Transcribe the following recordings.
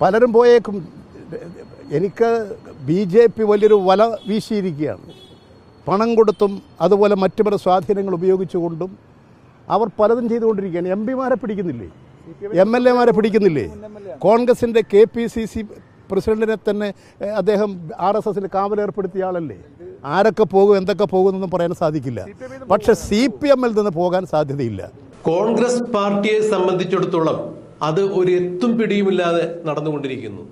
പലരും പോയേക്കും. എനിക്ക് B J P വലിയൊരു വല വീശിയിരിക്കുകയാണ്. പണം കൊടുത്തും അതുപോലെ മറ്റു പല സ്വാധീനങ്ങൾ ഉപയോഗിച്ചുകൊണ്ടും അവർ പലതും ചെയ്തുകൊണ്ടിരിക്കുകയാണ്. എം പിമാരെ പിടിക്കുന്നില്ലേ? എം എൽ എമാരെ പിടിക്കുന്നില്ലേ? കോൺഗ്രസിന്റെ കെ പി സി സി പ്രസിഡന്റിനെ തന്നെ അദ്ദേഹം ആർ എസ് എസിൽ കാവലേർപ്പെടുത്തിയ ആളല്ലേ? ആരൊക്കെ പോകും എന്തൊക്കെ പോകുമെന്നൊന്നും പറയാൻ സാധിക്കില്ല. പക്ഷെ സി പി എമ്മിൽ നിന്ന് പോകാൻ സാധ്യതയില്ല. കോൺഗ്രസ് പാർട്ടിയെ സംബന്ധിച്ചിടത്തോളം അത് ഒരു എത്തും പിടിയുമില്ലാതെ നടന്നുകൊണ്ടിരിക്കുന്നു.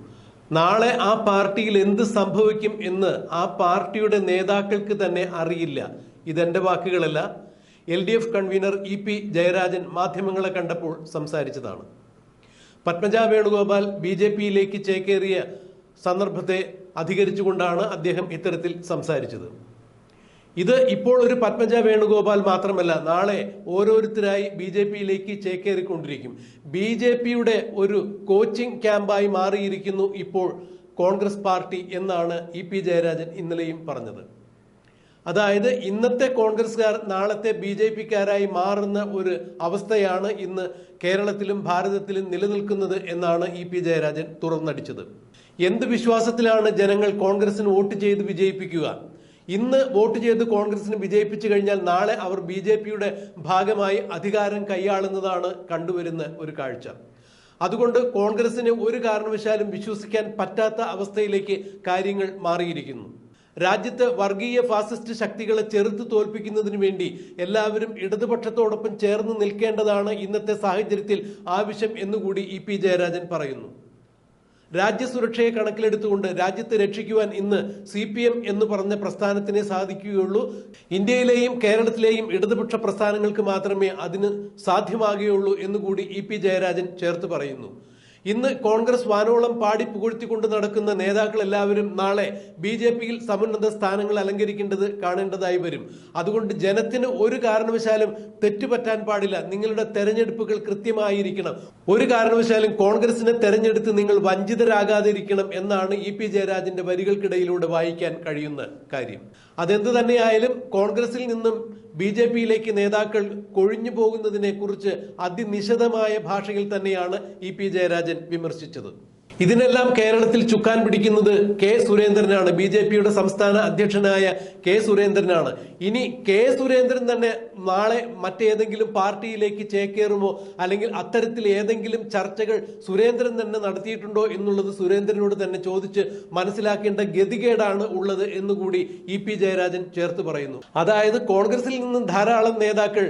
നാളെ ആ പാർട്ടിയിൽ എന്ത് സംഭവിക്കും എന്ന് ആ പാർട്ടിയുടെ നേതാക്കൾക്ക് തന്നെ അറിയില്ല. ഇതെന്റെ വാക്കുകളല്ല. L D F convener E P Jayarajan മാധ്യമങ്ങളെ കണ്ടപ്പോൾ സംസാരിച്ചതാണ്. പത്മജ വേണുഗോപാൽ ബി ജെ പിയിലേക്ക് ചേക്കേറിയ സന്ദർഭത്തെ അധികരിച്ചുകൊണ്ടാണ് അദ്ദേഹം ഇത്തരത്തിൽ സംസാരിച്ചത്. ഇത് ഇപ്പോൾ ഒരു പത്മജ വേണുഗോപാൽ മാത്രമല്ല നാളെ ഓരോരുത്തരായി ബി ജെ പിയിലേക്ക് ചേക്കേറിക്കൊണ്ടിരിക്കും. ബി ജെ പിയുടെ ഒരു കോച്ചിങ് ക്യാമ്പായി മാറിയിരിക്കുന്നു ഇപ്പോൾ കോൺഗ്രസ് പാർട്ടി എന്നാണ് ഇ പി ജയരാജൻ ഇന്നലെയും പറഞ്ഞത്. അതായത് ഇന്നത്തെ കോൺഗ്രസ്സുകാർ നാളത്തെ ബി ജെ പിക്കാരായി മാറുന്ന ഒരു അവസ്ഥയാണ് ഇന്ന് കേരളത്തിലും ഭാരതത്തിലും നിലനിൽക്കുന്നത് എന്നാണ് ഇ പി ജയരാജൻ തുറന്നടിച്ചത്. എന്ത് വിശ്വാസത്തിലാണ് ജനങ്ങൾ കോൺഗ്രസിന് വോട്ട് ചെയ്ത് വിജയിപ്പിക്കുക? ഇന്ന് വോട്ട് ചെയ്ത് കോൺഗ്രസിന് വിജയിപ്പിച്ചു കഴിഞ്ഞാൽ നാളെ അവർ ബി ജെ പിയുടെ ഭാഗമായി അധികാരം കൈയാളുന്നതാണ് കണ്ടുവരുന്ന ഒരു കാഴ്ച. അതുകൊണ്ട് കോൺഗ്രസിന് ഒരു കാരണവശാലും വിശ്വസിക്കാൻ പറ്റാത്ത അവസ്ഥയിലേക്ക് കാര്യങ്ങൾ മാറിയിരിക്കുന്നു. രാജ്യത്ത് വർഗീയ ഫാസിസ്റ്റ് ശക്തികളെ ചെറുത്ത് തോൽപ്പിക്കുന്നതിന് വേണ്ടി എല്ലാവരും ഇടതുപക്ഷത്തോടൊപ്പം ചേർന്ന് നിൽക്കേണ്ടതാണ് ഇന്നത്തെ സാഹചര്യത്തിൽ ആവശ്യം എന്നുകൂടി ഇ പി ജയരാജൻ പറയുന്നു. രാജ്യസുരക്ഷയെ കണക്കിലെടുത്തുകൊണ്ട് രാജ്യത്തെ രക്ഷിക്കുവാൻ ഇന്ന് സി പി എം എന്ന് പറഞ്ഞ പ്രസ്ഥാനത്തിനെ സാധിക്കുകയുള്ളൂ. ഇന്ത്യയിലെയും കേരളത്തിലെയും ഇടതുപക്ഷ പ്രസ്ഥാനങ്ങൾക്ക് മാത്രമേ അതിന് സാധ്യമാകുകയുള്ളൂ എന്നുകൂടി ഇ പി ജയരാജൻ ചേർത്ത് പറയുന്നു. ഇന്ന് കോൺഗ്രസ് വാനോളം പാടി പുകഴ്ത്തിക്കൊണ്ട് നടക്കുന്ന നേതാക്കൾ എല്ലാവരും നാളെ ബി ജെ പിയിൽ സമുന്നത സ്ഥാനങ്ങൾ അലങ്കരിക്കേണ്ടത് കാണേണ്ടതായി വരും. അതുകൊണ്ട് ജനത്തിന് ഒരു കാരണവശാലും തെറ്റുപറ്റാൻ പാടില്ല. നിങ്ങളുടെ തെരഞ്ഞെടുപ്പുകൾ കൃത്യമായിരിക്കണം. ഒരു കാരണവശാലും കോൺഗ്രസിനെ തെരഞ്ഞെടുത്ത് നിങ്ങൾ വഞ്ചിതരാകാതിരിക്കണം എന്നാണ് ഇ പി ജയരാജന്റെ വരികൾക്കിടയിലൂടെ വായിക്കാൻ കഴിയുന്ന കാര്യം. അതെന്ത് തന്നെയായാലും കോൺഗ്രസിൽ നിന്നും ബി ജെ പിയിലേക്ക് നേതാക്കൾ കൊഴിഞ്ഞു പോകുന്നതിനെ കുറിച്ച് അതിനിശിതമായ ഭാഷയിൽ തന്നെയാണ് ഇ പി ജയരാജൻ വിമർശിച്ചത്. ഇതിനെല്ലാം കേരളത്തിൽ ചുക്കാൻ പിടിക്കുന്നത് കെ സുരേന്ദ്രനാണ്. ബി ജെ പിയുടെ സംസ്ഥാന അധ്യക്ഷനായ കെ സുരേന്ദ്രനാണ്. ഇനി കെ സുരേന്ദ്രൻ തന്നെ നാളെ മറ്റേതെങ്കിലും പാർട്ടിയിലേക്ക് ചേക്കേറുമോ? അല്ലെങ്കിൽ അത്തരത്തിൽ ഏതെങ്കിലും ചർച്ചകൾ സുരേന്ദ്രൻ തന്നെ നടത്തിയിട്ടുണ്ടോ എന്നുള്ളത് സുരേന്ദ്രനോട് തന്നെ ചോദിച്ച് മനസ്സിലാക്കേണ്ട ഗതികേടാണ് ഉള്ളത് എന്നുകൂടി ഇ പി ജയരാജൻ ചേർത്ത് പറയുന്നു. അതായത് കോൺഗ്രസിൽ നിന്നും ധാരാളം നേതാക്കൾ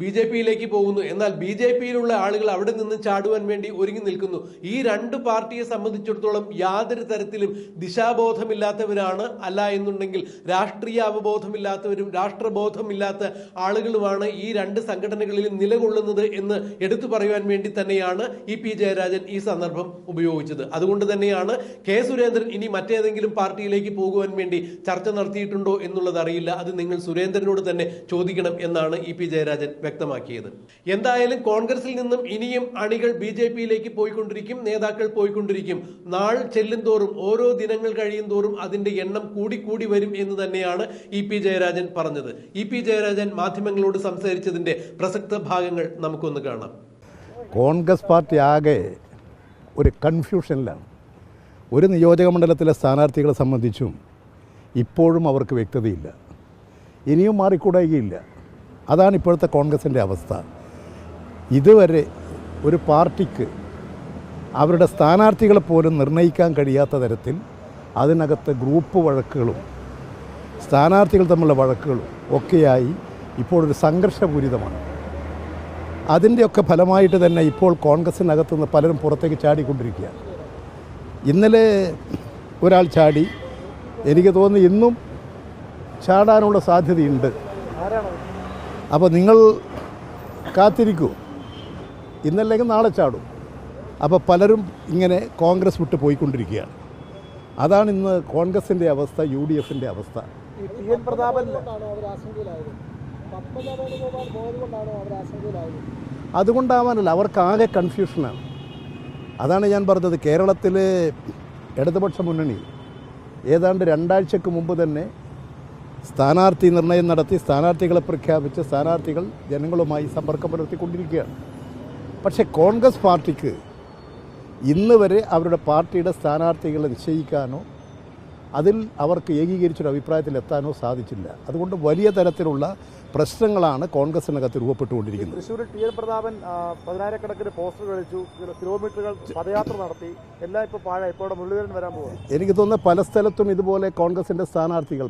ബി ജെ പിയിലേക്ക് പോകുന്നു. എന്നാൽ ബി ജെ പിയിലുള്ള ആളുകൾ അവിടെ നിന്ന് ചാടുവാൻ വേണ്ടി ഒരുങ്ങി നിൽക്കുന്നു. ഈ രണ്ട് പാർട്ടിയെ സംബന്ധിച്ചിടത്തോളം യാതൊരു തരത്തിലും ദിശാബോധമില്ലാത്തവരാണ് അല്ല എന്നുണ്ടെങ്കിൽ രാഷ്ട്രീയ അവബോധമില്ലാത്തവരും രാഷ്ട്രബോധമില്ലാത്ത ആളുകളുമാണ് ഈ രണ്ട് സംഘടനകളിൽ നിലകൊള്ളുന്നത് എന്ന് എടുത്തു പറയുവാൻ വേണ്ടി തന്നെയാണ് ഇ പി ജയരാജൻ ഈ സന്ദർഭം ഉപയോഗിച്ചത്. അതുകൊണ്ട് തന്നെയാണ് കെ സുരേന്ദ്രൻ ഇനി മറ്റേതെങ്കിലും പാർട്ടിയിലേക്ക് പോകുവാൻ വേണ്ടി ചർച്ച നടത്തിയിട്ടുണ്ടോ എന്നുള്ളത് അറിയില്ല. അത് നിങ്ങൾ സുരേന്ദ്രനോട് തന്നെ ചോദിക്കണം എന്നാണ് ഇ പി ജയരാജൻ വ്യക്തമാക്കിയത്. എന്തായാലും കോൺഗ്രസിൽ നിന്നും ഇനിയും അണികൾ ബി ജെ പിയിലേക്ക് പോയിക്കൊണ്ടിരിക്കും നേതാക്കൾ പോയിക്കൊണ്ടിരിക്കും. നാൾ ചെല്ലുംതോറും ഓരോ ദിനങ്ങൾ കഴിയും തോറും അതിന്റെ എണ്ണം കൂടിക്കൂടി വരും എന്ന് തന്നെയാണ് ഇ പി ജയരാജൻ പറഞ്ഞത്. ഇ പി ജയരാജൻ മാധ്യമങ്ങളോട് സംസാരിച്ചതിന്റെ പ്രസക്ത ഭാഗങ്ങൾ നമുക്കൊന്ന് കാണാം. കോൺഗ്രസ് പാർട്ടി ആകെ ഒരു കൺഫ്യൂഷനിലാണ്. ഒരു നിയോജക മണ്ഡലത്തിലെ സ്ഥാനാർത്ഥികളെ സംബന്ധിച്ചും ഇപ്പോഴും അവർക്ക് വ്യക്തതയില്ല. ഇനിയും മാറിക്കൂടുകയില്ല അതാണ് ഇപ്പോഴത്തെ കോൺഗ്രസിന്റെ അവസ്ഥ. ഇതുവരെ ഒരു പാർട്ടിക്ക് അവരുടെ സ്ഥാനാർത്ഥികളെ പോലും നിർണയിക്കാൻ കഴിയാത്ത തരത്തിൽ അതിനകത്ത് ഗ്രൂപ്പ് വഴക്കുകളും സ്ഥാനാർത്ഥികൾ തമ്മിലുള്ള വഴക്കുകളും ഒക്കെയായി ഇപ്പോൾ ഒരു സംഘർഷപൂരിതമാണ്. അതിന്റെയൊക്കെ ഫലമായിട്ട് തന്നെ ഇപ്പോൾ കോൺഗ്രസിനകത്തു നിന്ന് പലരും പുറത്തേക്ക് ചാടിക്കൊണ്ടിരിക്കുകയാണ്. ഇന്നലെ ഒരാൾ ചാടി. എനിക്ക് തോന്നുന്നു ഇന്നും ചാടാനുള്ള സാധ്യതയുണ്ട്. അപ്പോൾ നിങ്ങൾ കാത്തിരിക്കൂ. ഇന്നല്ലെങ്കിൽ നാളെ ചാടും. അപ്പോൾ പലരും ഇങ്ങനെ കോൺഗ്രസ് വിട്ട് പോയിക്കൊണ്ടിരിക്കുകയാണ്. അതാണ് ഇന്ന് കോൺഗ്രസിന്റെ അവസ്ഥ യു ഡി എഫിന്റെ അവസ്ഥ അതുകൊണ്ടാവാനല്ല അവർക്ക് ആകെ കൺഫ്യൂഷനാണ് അതാണ് ഞാൻ പറഞ്ഞത് കേരളത്തിലെ ഇടതുപക്ഷ മുന്നണി. ഏതാണ്ട് രണ്ടാഴ്ചക്ക് മുമ്പ് തന്നെ സ്ഥാനാർത്ഥി നിർണയം നടത്തി സ്ഥാനാർത്ഥികളെ പ്രഖ്യാപിച്ച് സ്ഥാനാർത്ഥികൾ ജനങ്ങളുമായി സമ്പർക്കം പുലർത്തിക്കൊണ്ടിരിക്കുകയാണ്. പക്ഷേ കോൺഗ്രസ് പാർട്ടിക്ക് ഇന്ന് വരെ അവരുടെ പാർട്ടിയുടെ സ്ഥാനാർത്ഥികളെ നിശ്ചയിക്കാനോ അതിൽ അവർക്ക് ഏകീകരിച്ചൊരു അഭിപ്രായത്തിൽ എത്താനോ സാധിച്ചില്ല. അതുകൊണ്ട് വലിയ തരത്തിലുള്ള പ്രശ്നങ്ങളാണ് കോൺഗ്രസിനകത്ത് രൂപപ്പെട്ടുകൊണ്ടിരിക്കുന്നത്. തൃശ്ശൂർ ടി എൻ പ്രതാപൻ പതിനായിരക്കണക്കിന് പോസ്റ്റർ കളിച്ചു കിലോ- കിലോമീറ്ററുകൾ പദയാത്ര നടത്തി എല്ലാം ഇപ്പോൾ പാഴ ഇപ്പോൾ മുരളീധരൻ വരാൻ പോകും എനിക്ക് തോന്നുന്ന പല സ്ഥലത്തും ഇതുപോലെ കോൺഗ്രസിന്റെ സ്ഥാനാർത്ഥികൾ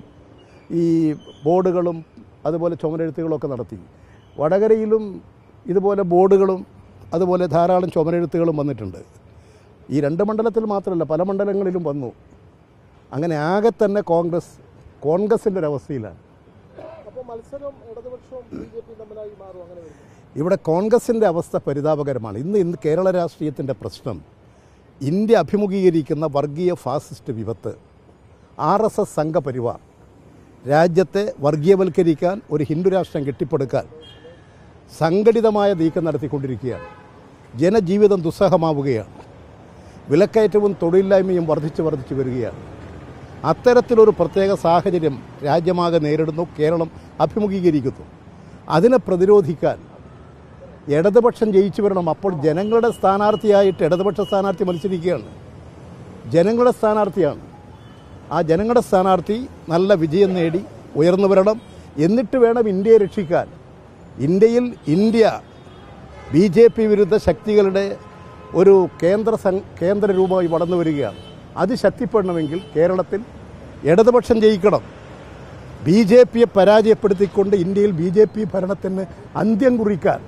ഈ ബോർഡുകളും അതുപോലെ ചുമരെഴുത്തുകളൊക്കെ നടത്തി. വടകരയിലും ഇതുപോലെ ബോർഡുകളും അതുപോലെ ധാരാളം ചുമരെഴുത്തുകളും വന്നിട്ടുണ്ട്. ഈ രണ്ട് മണ്ഡലത്തിൽ മാത്രമല്ല പല മണ്ഡലങ്ങളിലും വന്നു. അങ്ങനെ ആകെ തന്നെ കോൺഗ്രസ് കോൺഗ്രസിന്റെ ഒരവസ്ഥയിലാണ്. ഇവിടെ കോൺഗ്രസിന്റെ അവസ്ഥ പരിതാപകരമാണ്. ഇന്ന് ഇന്ന് കേരള രാഷ്ട്രീയത്തിന്റെ പ്രശ്നം ഇന്ത്യ അഭിമുഖീകരിക്കുന്ന വർഗീയ ഫാസിസ്റ്റ് വിപത്ത് ആർ എസ് എസ് സംഘപരിവാർ രാജ്യത്തെ വർഗീയവൽക്കരിക്കാൻ ഒരു ഹിന്ദു രാഷ്ട്രം കെട്ടിപ്പടുക്കാൻ സംഘടിതമായ നീക്കം നടത്തിക്കൊണ്ടിരിക്കുകയാണ്. ജനജീവിതം ദുസ്സഹമാവുകയാണ്. വിലക്കയറ്റവും തൊഴിലില്ലായ്മയും വർദ്ധിച്ചു വർദ്ധിച്ചു വരികയാണ്. അത്തരത്തിലൊരു പ്രത്യേക സാഹചര്യം രാജ്യമാകെ നേരിടുന്നു കേരളം അഭിമുഖീകരിക്കുന്നു. അതിനെ പ്രതിരോധിക്കാൻ ഇടതുപക്ഷം ജയിച്ചു വരണം. അപ്പോൾ ജനങ്ങളുടെ സ്ഥാനാർത്ഥിയായിട്ട് ഇടതുപക്ഷ സ്ഥാനാർത്ഥി മത്സരിക്കുകയാണ്. ജനങ്ങളുടെ സ്ഥാനാർത്ഥിയാണ്. ആ ജനങ്ങളുടെ സ്ഥാനാർത്ഥി നല്ല വിജയം നേടി ഉയർന്നു വരണം. എന്നിട്ട് വേണം ഇന്ത്യയെ രക്ഷിക്കാൻ. ഇന്ത്യയിൽ ഇന്ത്യ ബി ജെ പി വിരുദ്ധ ശക്തികളുടെ ഒരു കേന്ദ്ര കേന്ദ്ര രൂപമായി വളർന്നു വരികയാണ്. അത് ശക്തിപ്പെടണമെങ്കിൽ കേരളത്തിൽ ഇടതുപക്ഷം ജയിക്കണം. ബി ജെ പിയെ പരാജയപ്പെടുത്തിക്കൊണ്ട് ഇന്ത്യയിൽ ബി ജെ പി ഭരണത്തിന് അന്ത്യം കുറിക്കാൻ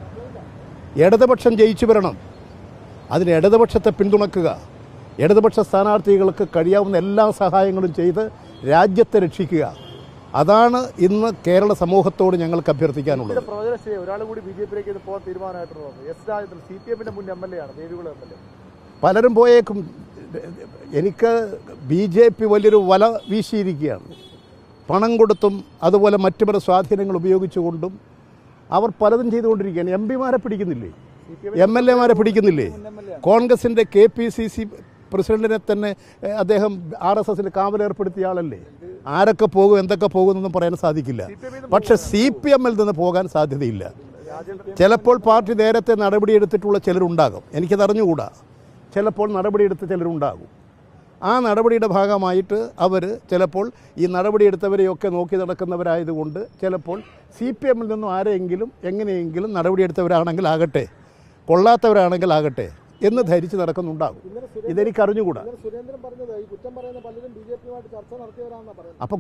ഇടതുപക്ഷം ജയിച്ചു വരണം. അതിന് ഇടതുപക്ഷത്തെ പിന്തുണക്കുക. ഇടതുപക്ഷ സ്ഥാനാർത്ഥികൾക്ക് കഴിയാവുന്ന എല്ലാ സഹായങ്ങളും ചെയ്ത് രാജ്യത്തെ രക്ഷിക്കുക. അതാണ് ഇന്ന് കേരള സമൂഹത്തോട് ഞങ്ങൾക്ക് അഭ്യർത്ഥിക്കാനുള്ളത്. പലരും പോയേക്കും. എനിക്ക് ബി ജെ പി വലിയൊരു വല വീശിയിരിക്കുകയാണ്. പണം കൊടുത്തും അതുപോലെ മറ്റു പല സ്വാധീനങ്ങൾ ഉപയോഗിച്ചുകൊണ്ടും അവർ പലതും ചെയ്തുകൊണ്ടിരിക്കുകയാണ്. എം പിമാരെ പിടിക്കുന്നില്ലേ? എം എൽ എമാരെ പിടിക്കുന്നില്ലേ? കോൺഗ്രസിന്റെ കെ പി സി സി പ്രസിഡന്റിനെ തന്നെ അദ്ദേഹം ആർ എസ് എസിന് കാവലേർപ്പെടുത്തിയ ആളല്ലേ? ആരൊക്കെ പോകും എന്തൊക്കെ പോകുമെന്നൊന്നും പറയാൻ സാധിക്കില്ല. പക്ഷെ സി പി എമ്മിൽ നിന്ന് പോകാൻ സാധ്യതയില്ല. ചിലപ്പോൾ പാർട്ടി നേരത്തെ നടപടിയെടുത്തിട്ടുള്ള ചിലരുണ്ടാകും. എനിക്കതറിഞ്ഞുകൂടാ. ചിലപ്പോൾ നടപടിയെടുത്ത ചിലരുണ്ടാകും. ആ നടപടിയുടെ ഭാഗമായിട്ട് അവർ ചിലപ്പോൾ ഈ നടപടിയെടുത്തവരെയൊക്കെ നോക്കി നടക്കുന്നവരായതുകൊണ്ട് ചിലപ്പോൾ സി പി എമ്മിൽ നിന്നും ആരെയെങ്കിലും എങ്ങനെയെങ്കിലും നടപടിയെടുത്തവരാണെങ്കിൽ ആകട്ടെ കൊള്ളാത്തവരാണെങ്കിൽ ആകട്ടെ എന്ന് ധരിച്ച് നടക്കുന്നുണ്ടാകും. ഇതെനിക്ക് അറിഞ്ഞുകൂടാ അപ്പൊ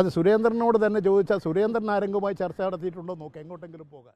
അത് സുരേന്ദ്രനോട് തന്നെ ചോദിച്ചാൽ സുരേന്ദ്രൻ ആരെങ്കിലുമായി ചർച്ച നടത്തിയിട്ടുണ്ടോ നോക്കാം. എങ്ങോട്ടെങ്കിലും പോകാൻ.